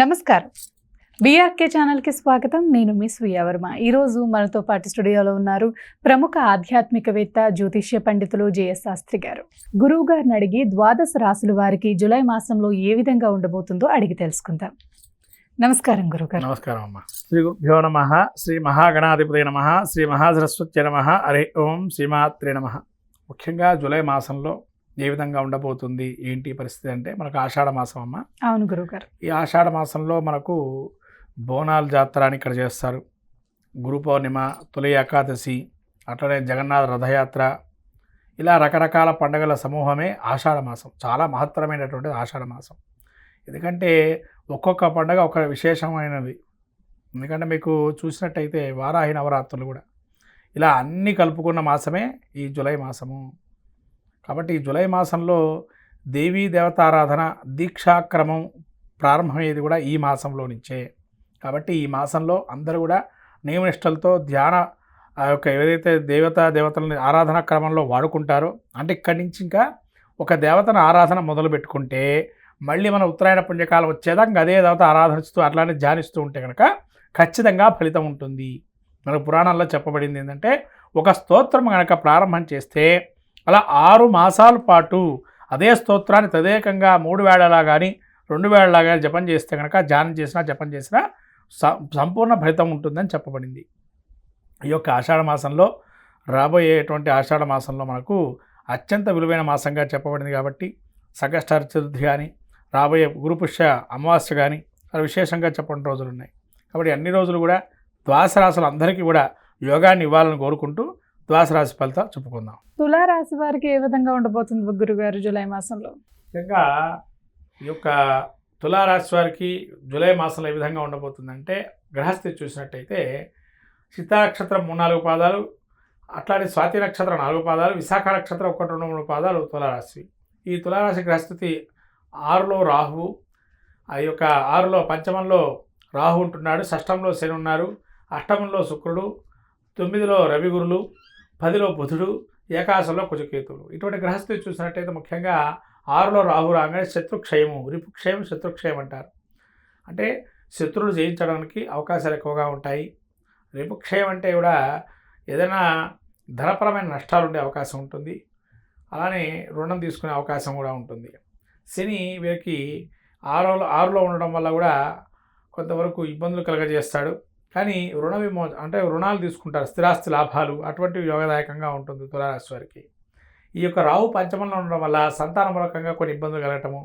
నమస్కారం. బీఆర్కే ఛానల్కి స్వాగతం. నేను మీ స్వీయ వర్మ. ఈరోజు మనతో పాటు స్టూడియోలో ఉన్నారు ప్రముఖ ఆధ్యాత్మికవేత్త జ్యోతిష్య పండితులు జేఎస్ శాస్త్రి గారు. గురువు గారిని అడిగి ద్వాదశ రాసుల వారికి జూలై మాసంలో ఏ విధంగా ఉండబోతుందో అడిగి తెలుసుకుందాం. నమస్కారం గురుగారు నమస్కారం అమ్మ. శ్రీ గురుభ్యో నమ శ్రీ మహాగణాధిపతి నమ శ్రీ మహాసరస్వత్య నమ హరి ఓం శ్రీమాత్రే నమ. ముఖ్యంగా జులై మాసంలో ఏ విధంగా ఉండబోతుంది? ఏంటి పరిస్థితి అంటే మనకు ఆషాఢ మాసం అమ్మ. అవును గురుగారు ఈ ఆషాఢ మాసంలో మనకు బోనాల జాతర అని ఇక్కడ చేస్తారు. గురు పౌర్ణిమ తొలి ఏకాదశి అట్లనే జగన్నాథ రథయాత్ర ఇలా రకరకాల పండుగల సమూహమే ఆషాఢ మాసం. చాలా మహత్తరమైనటువంటిది ఆషాఢ మాసం. ఎందుకంటే ఒక్కొక్క పండుగ ఒక విశేషమైనది. ఎందుకంటే మీకు చూసినట్టయితే వారాహి నవరాత్రులు కూడా. ఇలా అన్నీ కలుపుకున్న మాసమే ఈ జూలై మాసము. కాబట్టి జూలై మాసంలో దేవీ దేవతారాధన దీక్షాక్రమం ప్రారంభమయ్యేది కూడా ఈ మాసంలో నుంచే. కాబట్టి ఈ మాసంలో అందరూ కూడా నియమనిష్టలతో ధ్యాన ఆ యొక్క ఏదైతే దేవతా దేవతలని ఆరాధన క్రమంలో వాడుకుంటారో అంటే ఇక్కడి నుంచి ఇంకా ఒక దేవతను ఆరాధన మొదలు పెట్టుకుంటే మళ్ళీ మన ఉత్తరాయణ పుణ్యకాలం వచ్చేదాకా అదే దేవత ఆరాధనిస్తూ అట్లానే ధ్యానిస్తూ ఉంటే కనుక ఖచ్చితంగా ఫలితం ఉంటుంది. మనకు పురాణాల్లో చెప్పబడింది ఏంటంటే ఒక స్తోత్రం కనుక ప్రారంభం చేస్తే అలా ఆరు మాసాల పాటు అదే స్తోత్రాన్ని తదేకంగా మూడు వేళలా కానీ రెండు వేళలా కానీ జపం చేస్తే కనుక ధ్యానం చేసినా జపం చేసినా సంపూర్ణ ఫలితం ఉంటుందని చెప్పబడింది. ఈ యొక్క ఆషాఢ మాసంలో రాబోయేటువంటి ఆషాఢ మాసంలో మనకు అత్యంత విలువైన మాసంగా చెప్పబడింది కాబట్టి సగస్టార చతుర్థి కానీ రాబోయే గురుపుష్య అమావాస్య కానీ అలా విశేషంగా చెప్పండి రోజులు ఉన్నాయి. కాబట్టి అన్ని రోజులు కూడా ద్వాస రాసులు అందరికీ కూడా యోగాన్ని ఇవ్వాలని కోరుకుంటూ ద్వాస రాశి ఫలితాలు చెప్పుకుందాం. తులారాశి వారికి ఏ విధంగా ఉండబోతుంది గురుగారు జూలై మాసంలో? ముఖ్యంగా ఈ యొక్క తులారాశి వారికి జూలై మాసంలో ఏ విధంగా ఉండబోతుందంటే గ్రహస్థితి చూసినట్టయితే నక్షత్రం మూడు నాలుగు పాదాలు అట్లానే స్వాతి నక్షత్రం నాలుగు పాదాలు విశాఖ నక్షత్రం ఒకటి రెండు మూడు పాదాలు తులారాశి. ఈ తులారాశి గ్రహస్థితి ఆరులో రాహువు ఆ యొక్క ఆరులో పంచమంలో రాహు ఉంటున్నాడు షష్టంలో శని ఉన్నారు అష్టమంలో శుక్రుడు తొమ్మిదిలో రవిగురులు పదిలో బుధుడు ఏకాశంలో కుజకేతువులు. ఇటువంటి గ్రహస్థితి చూసినట్టయితే ముఖ్యంగా ఆరులో రాహు రాగానే శత్రుక్షయము రిపుక్షయం శత్రుక్షయం అంటారు. అంటే శత్రువులు జయించడానికి అవకాశాలు ఎక్కువగా ఉంటాయి. రిపుక్షయం అంటే కూడా ఏదైనా ధనపరమైన నష్టాలు ఉండే అవకాశం ఉంటుంది. అలానే రుణం తీసుకునే అవకాశం కూడా ఉంటుంది. శని వీరికి ఆరులో ఆరులో ఉండడం వల్ల కూడా కొంతవరకు ఇబ్బందులు కలగజేస్తాడు. కానీ రుణ విమో అంటే రుణాలు తీసుకుంటారు స్థిరాస్తి లాభాలు అటువంటివి యోగదాయకంగా ఉంటుంది తులారాశి వారికి. ఈ యొక్క రాహు పంచమంలో ఉండడం వల్ల సంతానమూలకంగా కొన్ని ఇబ్బందులు కలగటము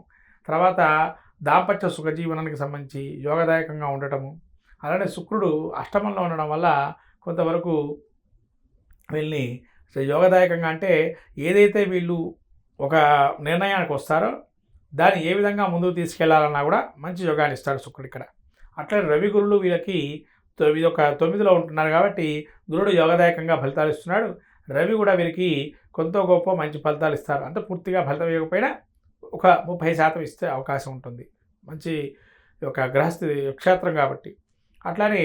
తర్వాత దాంపత్య సుఖజీవనానికి సంబంధించి యోగదాయకంగా ఉండటము అలానే శుక్రుడు అష్టమంలో ఉండడం వల్ల కొంతవరకు వీళ్ళని యోగదాయకంగా అంటే ఏదైతే వీళ్ళు ఒక నిర్ణయానికి వస్తారో దాన్ని ఏ విధంగా ముందుకు తీసుకెళ్ళాలన్నా కూడా మంచి యోగాన్ని ఇస్తాడు శుక్రుడు ఇక్కడ. అట్లనే రవి గురులు వీళ్ళకి తొమ్మిది ఒక తొమ్మిదిలో ఉంటున్నారు కాబట్టి గురుడు యోగదాయకంగా ఫలితాలు ఇస్తున్నాడు. రవి కూడా వీరికి కొంత గొప్ప మంచి ఫలితాలు ఇస్తారు. అంటే పూర్తిగా ఫలితం ఇవ్వకపోయినా ఒక ముప్పై శాతం ఇస్తే అవకాశం ఉంటుంది. మంచి ఒక గ్రహస్థితి క్షేత్రం కాబట్టి. అట్లానే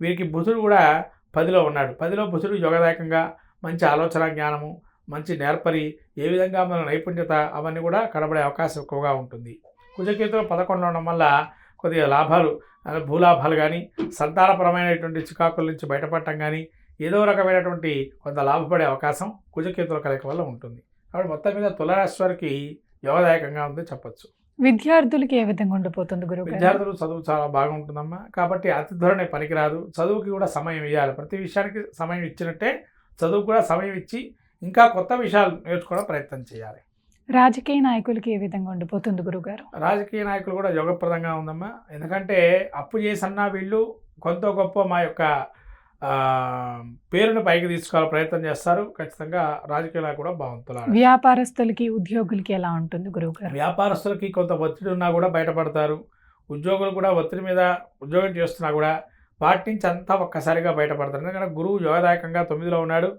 వీరికి బుధుడు కూడా పదిలో ఉన్నాడు. పదిలో బుధుడు యోగదాయకంగా మంచి ఆలోచన జ్ఞానము మంచి నేర్పరి ఏ విధంగా మన నైపుణ్యత అవన్నీ కూడా కనబడే అవకాశం ఎక్కువగా ఉంటుంది. కుజకేతులు పదకొండు ఉండడం వల్ల కొద్దిగా లాభాలు భూలాభాలు కానీ సంతానపరమైనటువంటి చికాకుల నుంచి బయటపడటం కానీ ఏదో రకమైనటువంటి కొంత లాభపడే అవకాశం కుజకేతుల కలయిక వల్ల ఉంటుంది. కాబట్టి మొత్తం మీద తులరాశి వారికి యోగదాయకంగా ఉందని చెప్పొచ్చు. విద్యార్థులకి ఏ విధంగా ఉండబోతుంది గురుగారు విద్యార్థులు చదువు చాలా బాగుంటుందమ్మా కాబట్టి అతి ధోరణి పనికిరాదు. చదువుకి కూడా సమయం ఇవ్వాలి ప్రతి విషయానికి సమయం ఇచ్చినట్టే చదువు కూడా సమయం ఇచ్చి ఇంకా కొత్త విషయాలు నేర్చుకోవడం ప్రయత్నం చేయాలి. రాజకీయ నాయకులకి ఏ విధంగా ఉండబోతుంది గురుగారు? రాజకీయ నాయకులు కూడా యోగప్రదంగా ఉందమ్మా. ఎందుకంటే అప్పు చేసన్నా వీళ్ళు కొంత గొప్ప మా యొక్క పేరును పైకి తీసుకోవాలి ప్రయత్నం చేస్తారు. ఖచ్చితంగా రాజకీయ నాయకులు కూడా బాగుంటున్నారు వ్యాపారస్తులకి ఉద్యోగులకి ఎలా ఉంటుంది గురువుగారు వ్యాపారస్తులకి కొంత ఒత్తిడి ఉన్నా కూడా బయటపడతారు. ఉద్యోగులు కూడా ఒత్తిడి మీద ఉద్యోగం చేస్తున్నా కూడా వాటి నుంచి అంతా ఒక్కసారిగా బయటపడతారు. ఎందుకంటే గురువు యోగదాయకంగా తొమ్మిదిలో ఉన్నాడు.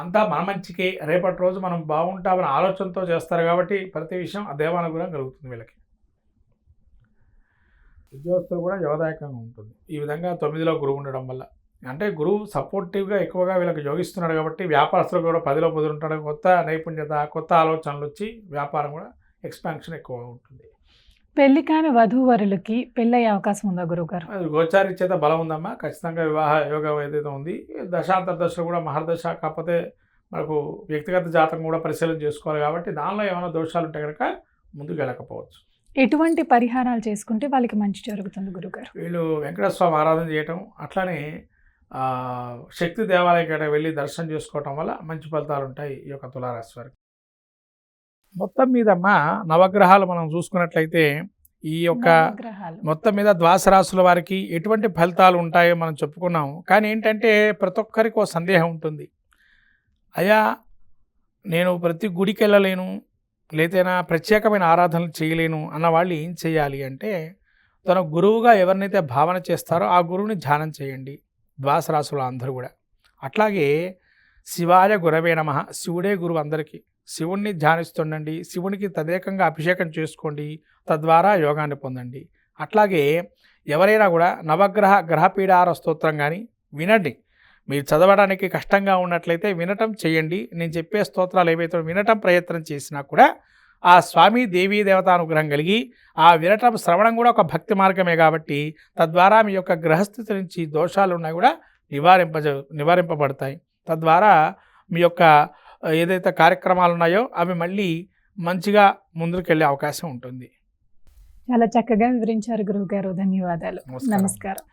అంతా మన మంచికి. రేపటి రోజు మనం బాగుంటామని ఆలోచనతో చేస్తారు కాబట్టి ప్రతి విషయం ఆ దేవానుగ్రహం కలుగుతుంది వీళ్ళకి. ఉద్యోగస్తులు కూడా యోగదాయకంగా ఉంటుంది. ఈ విధంగా తొమ్మిదిలో గురువు ఉండడం వల్ల. అంటే గురువు సపోర్టివ్గా ఎక్కువగా వీళ్ళకి యోగిస్తున్నాడు కాబట్టి వ్యాపారస్తులు కూడా పదిలో పదులు ఉంటాడు. కొత్త నైపుణ్యత కొత్త ఆలోచనలు వచ్చి వ్యాపారం కూడా ఎక్స్పాన్షన్ ఎక్కువగా ఉంటుంది. పెళ్ళి కాని వధూవరులకి పెళ్ళయ్యే అవకాశం ఉందా గురువుగారు? అది గోచారి చేత బలం ఉందమ్మా. ఖచ్చితంగా వివాహ యోగం ఏదైతే ఉంది దశాంతర దశలో కూడా మహర్దశ కాకపోతే మనకు వ్యక్తిగత జాతకం కూడా పరిశీలన చేసుకోవాలి కాబట్టి దానిలో ఏమైనా దోషాలు ఉంటే కనుక ముందుకు వెళ్ళకపోవచ్చు. ఎటువంటి పరిహారాలు చేసుకుంటే వాళ్ళకి మంచి జరుగుతుంది గురుగారు వీళ్ళు వెంకటేశ్వర స్వామి ఆరాధన చేయటం అట్లానే శక్తి దేవాలయం కాడ వెళ్ళి దర్శనం చేసుకోవటం వల్ల మంచి ఫలితాలు ఉంటాయి ఈ యొక్క తులారాశి వారికి. మొత్తం మీదమ్మా నవగ్రహాలు మనం చూసుకున్నట్లయితే ఈ యొక్క మొత్తం మీద ద్వాస రాశుల వారికి ఎటువంటి ఫలితాలు ఉంటాయో మనం చెప్పుకున్నాం కానీ ఏంటంటే ప్రతి ఒక్కరికి ఒక సందేహం ఉంటుంది. అయ్యా నేను ప్రతి గుడికి వెళ్ళలేను లేదైనా ప్రత్యేకమైన ఆరాధనలు చేయలేను అన్న వాళ్ళు ఏం చేయాలి అంటే తన గురువుగా ఎవరినైతే భావన చేస్తారో ఆ గురువుని ధ్యానం చేయండి ద్వాస రాశుల అందరూ కూడా. అట్లాగే శివాయ గురవే నమ శివుడే గురువు అందరికీ. శివుణ్ణి ధ్యానిస్తుండండి శివునికి తదేకంగా అభిషేకం చేసుకోండి తద్వారా యోగాన్ని పొందండి. అట్లాగే ఎవరైనా కూడా నవగ్రహ గ్రహపీడార స్తోత్రం కానీ వినండి. మీరు చదవడానికి కష్టంగా ఉన్నట్లయితే వినటం చేయండి. నేను చెప్పే స్తోత్రాలు ఏవైతే వినటం ప్రయత్నం చేసినా కూడా ఆ స్వామి దేవీ దేవతానుగ్రహం కలిగి ఆ వినటం శ్రవణం కూడా ఒక భక్తి మార్గమే కాబట్టి తద్వారా మీ యొక్క గ్రహస్థితి నుంచి దోషాలు ఉన్నా కూడా నివారింపజ నివారింపబడతాయి. తద్వారా మీ యొక్క ఏదైతే కార్యక్రమాలు ఉన్నాయో అవి మళ్ళీ మంచిగా ముందుకెళ్ళే అవకాశం ఉంటుంది. చాలా చక్కగా వివరించారు గురువుగారు ధన్యవాదాలు. నమస్కారం. నమస్కారం.